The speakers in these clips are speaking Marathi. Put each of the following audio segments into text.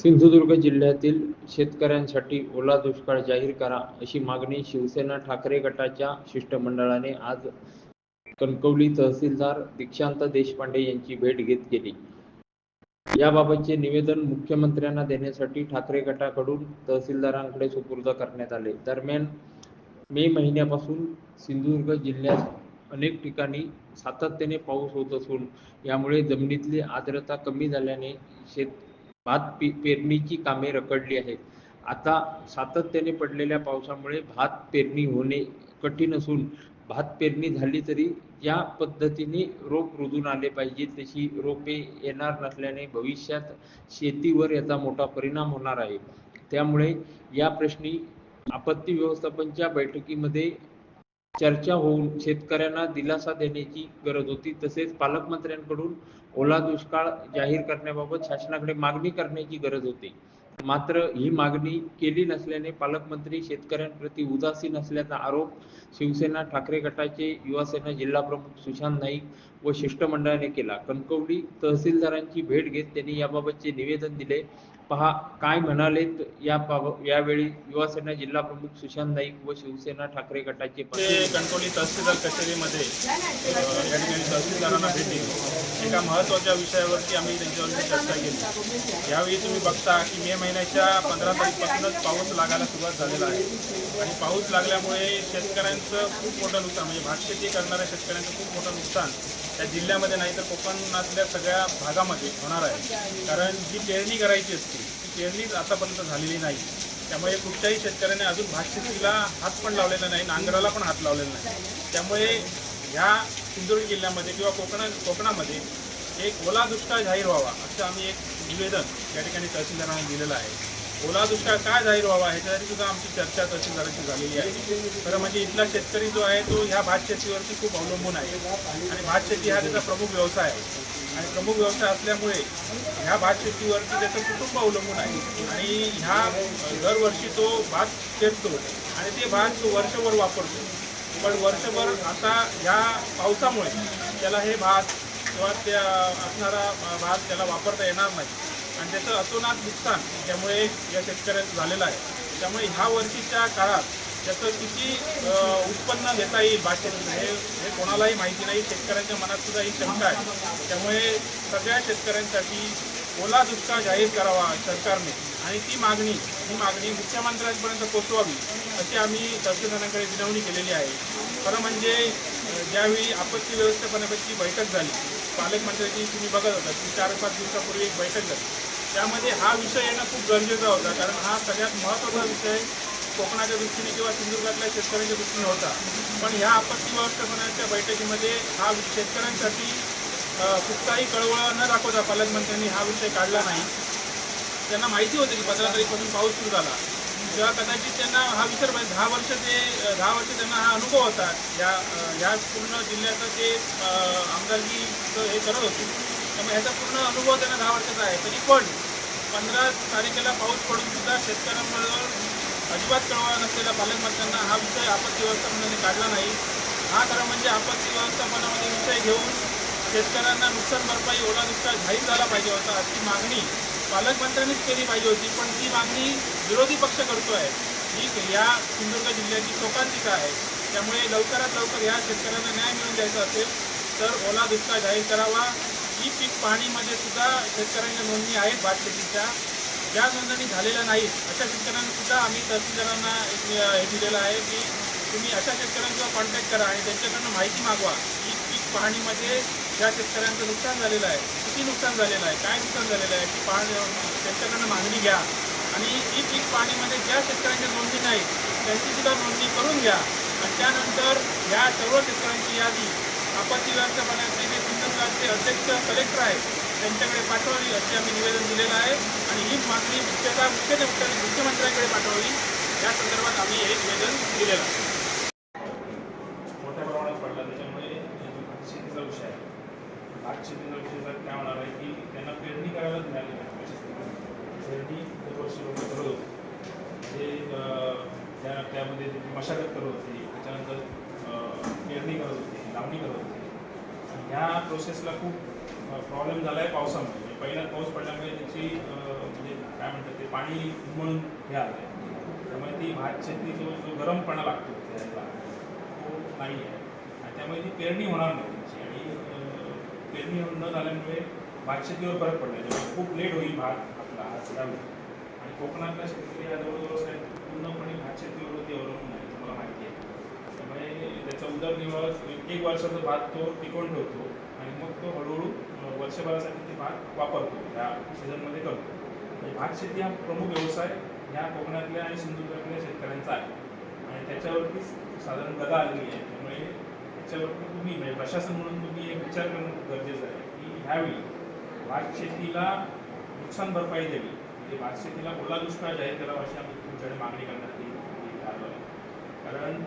सिंधुदुर्ग जिल्ह्यातील शेतकऱ्यांसाठी ओला दुष्काळ जाहीर करा अशी मागणी शिवसेना ठाकरे गटाच्या शिष्टमंडळाने आज कणकवली तहसीलदार दीक्षांत देशपांडे यांची भेट घेत केली याबाबतचे निवेदन मुख्यमंत्र्यांना देण्यासाठी ठाकरे गटाकडून तहसीलदारांकडे सुपूर्द करण्यात आले. दरम्यान मे महिन्यापासून सिंधुदुर्ग जिल्ह्यात अनेक ठिकाणी सातत्याने पाऊस होत असून यामुळे जमिनीतली आर्द्रता कमी झाल्याने शेत भात पेरणीची कामे रखडली आहेत. आता सातत्याने पडलेल्या पावसामुळे भात पेरणी होणे कठीण असून भात पेरणी झाली तरी ज्या पद्धतीने रोप रुजून आले पाहिजे तशी रोपे येणार नसल्याने भविष्यात शेतीवर याचा मोठा परिणाम होणार आहे. त्यामुळे या प्रश्नी आपत्ती व्यवस्थापनच्या बैठकीमध्ये चर्चा होऊन शेतकऱ्यांना दिलासा देण्याची गरज होती. तसेच पालकमंत्र्यांकडून ओला दुष्काळ जाहीर करण्याबाबत शासनाकडे मागणी करण्याची गरज होती. मात्र ही मागणी केली नसल्याने पालकमंत्री शेतकऱ्यांप्रती उदासीन असल्याचा आरोप शिवसेना ठाकरे गटाचे युवासेना जिल्हा प्रमुख सुशांत नाईक व शिष्टमंडळाने केला. कणकवली तहसीलदारांची भेट घेत त्यांनी याबाबतचे निवेदन दिले. पहा काय म्हणालेत या यावेळी युवासेना जिल्हा प्रमुख सुशांत नाईक व शिवसेना ठाकरे गटाचे ते कणकवली तहसीलदार कचेरीमध्ये या ठिकाणी तहसीलदारांना भेटली एका महत्त्वाच्या विषयावरती आम्ही त्यांच्यावरती चर्चा केली. यावेळी तुम्ही बघता की मे महिन्याच्या पंधरा तारीखपासूनच पाऊस लागायला सुरुवात झालेला आहे. आणि पाऊस लागल्यामुळे शेतकऱ्यांचं खूप मोठं नुकसान म्हणजे भातशेती करणाऱ्या शेतकऱ्यांचं खूप मोठं नुकसान. त्या जिल्ह्यामध्ये नाही तर कोकणातल्या सगळ्या भागामध्ये होणार आहे. कारण जी पेरणी करायची असते ती पेरणीच आतापर्यंत झालेली नाही. त्यामुळे कुठल्याही शेतकऱ्याने अजून भातशेतीला हात पण लावलेला नाही नांगराला पण हात लावलेला नाही. त्यामुळे ह्या सिंधुदुर्ग जिल्ह्यामध्ये किंवा कोकणा कोकणामध्ये एक ओला दुष्काळ जाहीर व्हावा असं आम्ही एक निवेदन या ठिकाणी तहसीलदारांना दिलेलं आहे. ओला दुष्काळ काय जाहीर व्हावा ह्याच्यासाठी सुद्धा आमची चर्चा तशी तहसीलदारांची झालेली आहे. खरं म्हणजे इथला शेतकरी जो आहे तो ह्या भात शेतीवरती खूप अवलंबून आहे. आणि भात शेती हा त्याचा प्रमुख व्यवसाय आहे. आणि प्रमुख व्यवसाय असल्यामुळे ह्या भात शेतीवरती त्याचं कुटुंब अवलंबून आहे. आणि ह्या दरवर्षी तो भात शेततो आणि ते भात तो वर्षभर वापरतो. पण वर्षभर आता ह्या पावसामुळे त्याला हे भात किंवा त्या असणारा भात त्याला वापरता येणार नाही. आणि त्याचं अतोनात नुकसान त्यामुळे या शेतकऱ्याचं झालेलं आहे. त्यामुळे ह्या वर्षीच्या काळात त्याचं किती उत्पन्न घेता येईल भात हे हे कोणालाही माहिती नाही. शेतकऱ्यांच्या मनात सुद्धा ही शंका आहे. त्यामुळे सगळ्या शेतकऱ्यांसाठी ओला दुष्काळ जाहीर करावा सरकारने. आणि ती मागणी ही मागणी मुख्यमंत्र्यांपर्यंत पोचवावी अशी आम्ही तहसीलदारांकडे विनवणी केलेली आहे. खरं म्हणजे ज्यावेळी आपत्ती व्यवस्थापनाची बैठक झाली पालकमंत्र्यांची तुम्ही बघत होता की चार पाच दिवसापूर्वी एक बैठक झाली. त्यामध्ये हा विषय येणं खूप गरजेचा होता. कारण हा सगळ्यात महत्त्वाचा विषय कोकणाच्या दृष्टीने किंवा सिंधुदुर्गातल्या शेतकऱ्यांच्या दृष्टीने होता. पण ह्या आपत्ती व्यवस्थापनाच्या बैठकीमध्ये हा शेतकऱ्यांसाठी कुठलाही कळवळ न दाखवता पालकमंत्र्यांनी हा विषय काढला नाही. त्यांना माहिती होती की पंधरा तारीखपासून पाऊस सुरू झाला. तेव्हा कदाचित त्यांना हा विचार पाहिजे दहा वर्ष ते दहा वर्ष त्यांना हा अनुभव होता. या ह्या पूर्ण जिल्ह्याचं ते आमदारकी हे करत होते. त्यामुळे ह्याचा पूर्ण अनुभव त्यांना दहा वर्षाचा आहे. तरी पण पंधरा तारखेला पाऊस पडून सुद्धा शेतकऱ्यांबरोबर अजिबात कळवा नसलेल्या पालकमंत्र्यांना हा विषय आपत्ती व्यवस्थापनाने काढला नाही. हा खरं म्हणजे आपत्ती व्यवस्थापनामध्ये विषय घेऊन शेतकऱ्यांना नुकसान भरपाई ओला दुष्काळ जाहीर झाला पाहिजे होता अशी मागणी पालकमंत्र्यांनीच केली पाहिजे होती. पण ती मागणी विरोधी पक्ष करतो आहे ही या सिंधुदुर्ग जिल्ह्याची शोकांतिका आहे. त्यामुळे लवकरात लवकर या शेतकऱ्यांना न्याय मिळवून द्यायचा असेल तर ओला दुष्काळ जाहीर करावा. ही पीक पाहणीमध्ये सुद्धा शेतकऱ्यांच्या नोंदणी आहेत भात शेतीच्या ज्या नोंदणी झालेल्या नाहीत अशा शेतकऱ्यांना सुद्धा आम्ही तहसीलदारांना एक हे दिलेलं आहे की तुम्ही अशा शेतकऱ्यांचा कॉन्टॅक्ट करा आणि त्यांच्याकडनं माहिती मागवा. ई पीक पाहणीमध्ये ज्या शेतकऱ्यांचं नुकसान झालेलं आहे किती नुकसान झालेलं आहे काय नुकसान झालेलं आहे ती पाहणी त्यांच्याकडनं मागणी घ्या. आणि ई पीक पाहणीमध्ये ज्या शेतकऱ्यांच्या नोंदणी नाहीत त्यांची सुद्धा नोंदणी करून घ्या. आणि त्यानंतर ह्या सर्व शेतकऱ्यांची यादी आपत्ती व्यवस्थापनाचे जे अध्यक्ष कलेक्टर आहेत. त्यांच्याकडे पाठवावी असे आम्ही निवेदन दिलेलं आहे. आणि ही मागणी मुख्यतः मुख्य मुख्यमंत्र्यांकडे पाठवावी. या संदर्भात आम्ही हे निवेदन दिलेलं आहे. मोठ्या प्रमाणात पडला त्याच्यामुळे भात शेतीचा विषय आहे भात शेतीचा विषय जर काय होणार आहे की त्यांना पेरणी करायलाच मिळाली नाही. पेरणी दरवर्षी लोक करत होते. म्हणजे, ते अं, त्या त्यामध्ये मशागत करत होती त्याच्यानंतर अं, पेरणी करत होती लावणी करत होती. ह्या प्रोसेसला खूप प्रॉब्लेम झाला आहे पावसामुळे म्हणजे पहिला पाऊस पडल्यामुळे त्याची म्हणजे काय म्हणतात ते पाणी उमळून हे आलं त्यामुळे ती भात शेती जो जो गरमपणा लागतो त्याला तो नाही आहे आणि त्यामुळे ती पेरणी होणार नाही त्याची. आणि पेरणी न झाल्यामुळे भात शेतीवर फरक पडला त्यामुळे खूप लेट होईल भात आपला आज आणि कोकणातल्या शेतकरी हा जवळजवळ साहेब पूर्णपणे भात शेतीवरती अवलंबून आहे. तुम्हाला माहिती आहे. आणि त्याचा उदरनिर्वाह एक वर्षाचा भात तो टिकवून ठेवतो आणि मग तो हळूहळू वर्षभरासाठी ते भात वापरतो ह्या सीझनमध्ये करतो. म्हणजे भात शेती हा प्रमुख व्यवसाय ह्या कोकणातल्या आणि सिंधुदुर्गातल्या शेतकऱ्यांचा आहे. आणि त्याच्यावरती साधारण गदा आलेली आहे. त्यामुळे त्याच्यावरती तुम्ही म्हणजे प्रशासन म्हणून तुम्ही एक विचार करणं गरजेचं आहे की ह्यावेळी भात शेतीला नुकसान भरपाई द्यावी. म्हणजे भात शेतीला ओला दुष्काळ जाहीर करावा अशी आम्ही तुमच्याकडे मागणी करण्यात आली कारण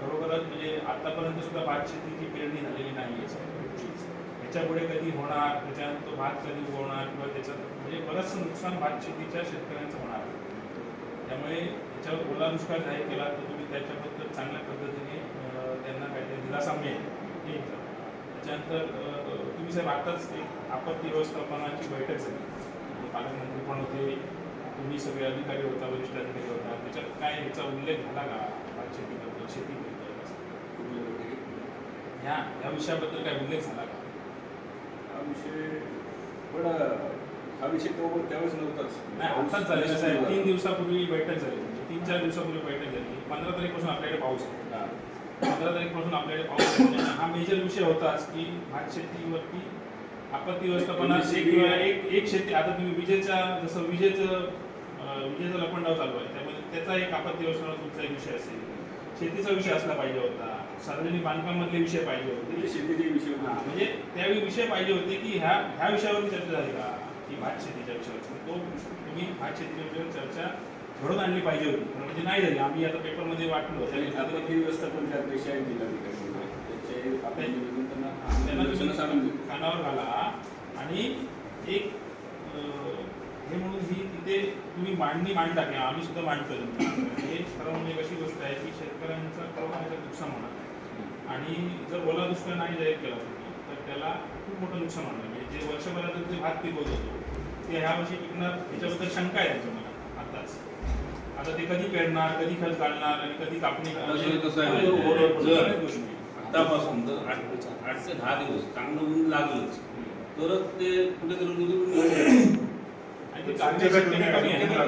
खरोखरच म्हणजे आतापर्यंत सुद्धा भात शेतीची पेरणी झालेली नाही आहे त्याच्यापुढे कधी होणार त्याच्यानंतर तो भात कधी उगवणार किंवा त्याच्यात म्हणजे बरंचसं नुकसान भात शेतीच्या शेतकऱ्यांचं होणार. त्यामुळे त्याच्यावर ओला दुष्काळ जाहीर केला तर तुम्ही त्याच्याबद्दल चांगल्या पद्धतीने त्यांना काहीतरी दिलासा मिळेल. त्याच्यानंतर तुम्ही साहेब आताच एक आपत्ती व्यवस्थापनाची बैठक झाली. म्हणजे पालकमंत्री पण होते तुम्ही सगळे अधिकारी होता वरिष्ठ अधिकारी होता. त्याच्यात काय याचा उल्लेख झाला का? भात शेतीबद्दल शेतीबद्दल ह्या या विषयाबद्दल काय उल्लेख झाला का? हा विषय पण हा विषय तो त्यावेळेस नव्हताच. नाही आताच झालेलं आहे. तीन दिवसापूर्वी बैठक झाली म्हणजे तीन चार दिवसापूर्वी बैठक झाली. पंधरा तारीखपासून आपल्याकडे पाऊस. पंधरा तारीखपासून आपल्याकडे पाऊस म्हणजे हा मेजर विषय होताच की भात शेतीवरती आपत्ती व्यवस्थापनात एक एक एक शेती. आता तुम्ही विजेच्या जसं विजेचं विजेचं लपंडाव चालू आहे. त्यामध्ये त्याचा एक आपत्ती व्यवस्थापन तुमचा एक विषय असेल. शेतीचा विषय असला पाहिजे होता. सार्वजनिक बांधकामातले विषय पाहिजे होते. म्हणजे शेतीचे विषय हा, होते. म्हणजे त्यावेळी विषय पाहिजे होते की ह्या ह्या विषयावरती चर्चा झाली का? की भात शेतीच्या विषयावर तो तुम्ही भात शेतीच्या विषयावर चर्चा घडून आणली पाहिजे होती. पण म्हणजे नाही झाली. आम्ही आता पेपरमध्ये वाटलो. आपत्ती व्यवस्थापन अध्यक्ष आहेत जिल्हाधिकारी त्याचे आपण निवेदन त्यांना त्यांना आणून देऊ. कानावर घाला. आणि एक हे म्हणून ही तिथे तुम्ही मांडणी मांडता की आम्ही सुद्धा मांडतो हे खरं म्हणजे अशी गोष्ट आहे की शेतकऱ्यांचं खरोखर नुकसान होणार. आणि जर ओला दुष्काळ नाही जाहीर केला तर त्याला खूप मोठं नुकसान होणार. म्हणजे जे वर्षभरात जे भात पिकवत होतो ते ह्या वर्षी पिकणार त्याच्याबद्दल शंका आहे त्यांच्या मनात आताच. आता ते कधी पेरणार कधी खत घालणार आणि कधी कापणी करणार? जर- गोष्टी. आतापासून तर आठ आठ ते दहा दिवस चांगलं ऊन लागलंच तरच ते कुठेतरी आणि ते ना.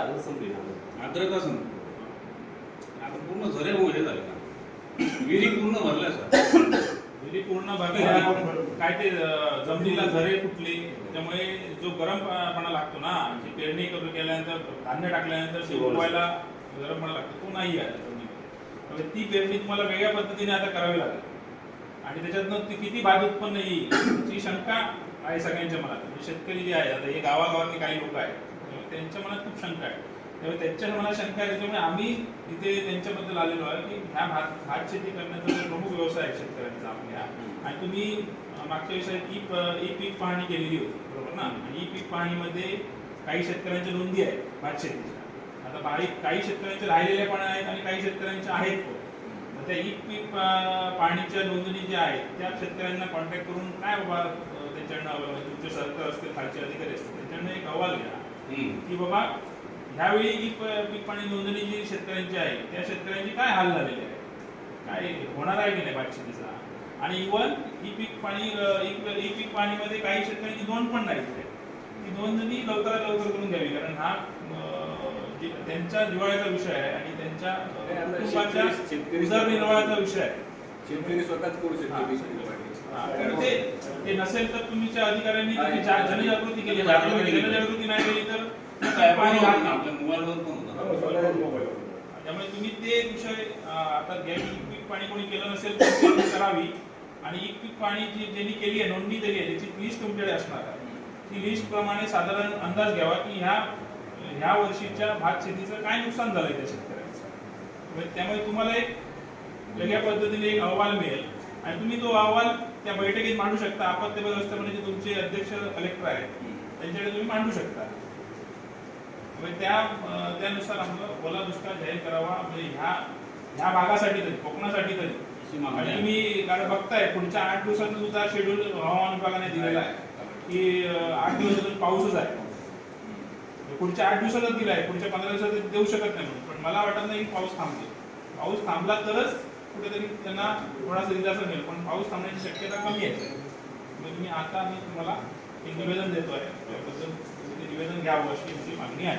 आदत संपली ना. आता पूर्ण झरे हे झाले. का विहिरी पूर्ण भरल्या सर. विहिरी पूर्ण भरल्या काय ते जमिनीला झरे फुटले. त्यामुळे जो गरमपणा लागतो ना जी पेरणी करून केल्यानंतर धान्य टाकल्यानंतर ते उगवायला गरमपणा लागतो. तो नाही आहे त्यामुळे ती पेरणी तुम्हाला वेगळ्या पद्धतीने आता करावी लागेल. आणि त्याच्यातनं ती किती भात उत्पन्न येईल याची शंका आहे सगळ्यांच्या मनात. म्हणजे शेतकरी जे आहे आता हे गावागावातले काही लोक आहेत त्यांच्या मनात खूप शंका आहे. त्यामुळे त्यांच्या मनात शंका आहे त्याच्यामुळे आम्ही इथे त्यांच्याबद्दल आलेलो आहे की ह्या भात भात शेती करण्याचा प्रमुख व्यवसाय आहे शेतकऱ्यांचा आपल्या आणि तुम्ही मागच्या विषयात ई ई पीक पाहणी केलेली होती बरोबर ना? आणि ई पीक पाहणीमध्ये काही शेतकऱ्यांच्या नोंदी आहेत भात शेतीच्या. आता काही काही शेतकऱ्यांच्या राहिलेल्या पण आहेत आणि काही शेतकऱ्यांच्या आहेत त्या ई पीक पाणीच्या पाहणीच्या नोंदणी ज्या आहेत त्या शेतकऱ्यांना कॉन्टॅक्ट करून काय बाबा त्यांच्याकडनं अहवाल म्हणजे तुमचे सरकार असतील खालचे अधिकारी असतील त्यांच्याकडनं एक अहवाल घ्या. की बाबा ह्यावेळी प- पीक पाणी नोंदणी जी शेतकऱ्यांची आहे त्या शेतकऱ्यांची काय हाल झालेले आहे? काय होणार आहे की नाही भात शेतीचा आणि इव्हन ई पीक पाणी ई पीक पाणीमध्ये काही शेतकऱ्यांची नोंद पण नाही तिथे. ती नोंदणी लवकरात लवकर करून घ्यावी कारण हा जी- त्यांच्या जिव्हाळ्याचा विषय आहे आणि त्यांच्या कुटुंबाच्या उदरनिर्वाहाचा विषय आहे. शेतकरी स्वतःच करू हा. शकतो ते नसेल तर तुमच्या अधिकाऱ्यांनी. तुम्ही जा- जनजागृती केली पाहिजे. जनजागृती नाही केली तर होतं मोबाईलवर हो. त्यामुळे तुम्ही ते विषय अं, आता घ्या की पीक पाणी कोणी केलं नसेल तर ती करावी आणि एक पीक पाणी जी ज्यांनी केली आहे नोंदणी केली आहे त्याची लिस्ट तुमच्याकडे असणार आहे ती लिस्ट प्रमाणे साधारण अंदाज घ्यावा की ह्या ह्या वर्षीच्या भात शेतीचं काय नुकसान झालंय त्या शेतकऱ्यांचं त्यामुळे तुम्हाला एक वेगळ्या पद्धतीने एक अहवाल मिळेल आणि तुम्ही तो अहवाल त्या बैठकीत मांडू शकता. आपत्ती व्यवस्थापनाचे तुमचे अध्यक्ष कलेक्टर आहेत. त्यांच्याकडे तुम्ही मांडू शकता. म्हणजे त्या त्यानुसार आपलं ओला दुष्काळ जाहीर करावा. म्हणजे ह्या ह्या भागासाठी तरी कोकणासाठी तरी. आणि आहे. तुम्ही कारण बघताय पुढच्या आठ दिवसाचं सुद्धा शेड्यूल हवामान विभागाने दिलेला आहे. की आठ दिवस अजून पाऊसच आहे. पुढच्या आठ दिवसातच दिलाय. पुढच्या पंधरा दिवसात देऊ शकत नाही म्हणून. पण मला वाटत नाही की पाऊस थांबतो पाऊस थांबला तरच कुठेतरी त्यांना थोडासा दिलासा मिळेल पण पाऊस थांबण्याची शक्यता कमी आहे. म्हणजे मी आता मी तुम्हाला एक निवेदन देतो आहे त्याबद्दल निवेदन घ्यावं अशी आमची मागणी आहे.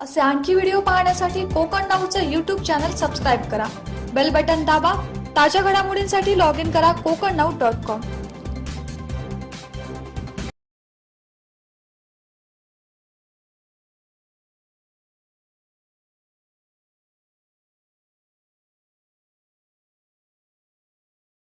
असे आणखी व्हिडिओ पाहण्यासाठी कोकण नाऊचं यूट्यूब चॅनल सबस्क्राईब करा. बेल बटन दाबा. ताज्या घडामोडींसाठी लॉग इन करा कोकण नाऊ डॉट कॉम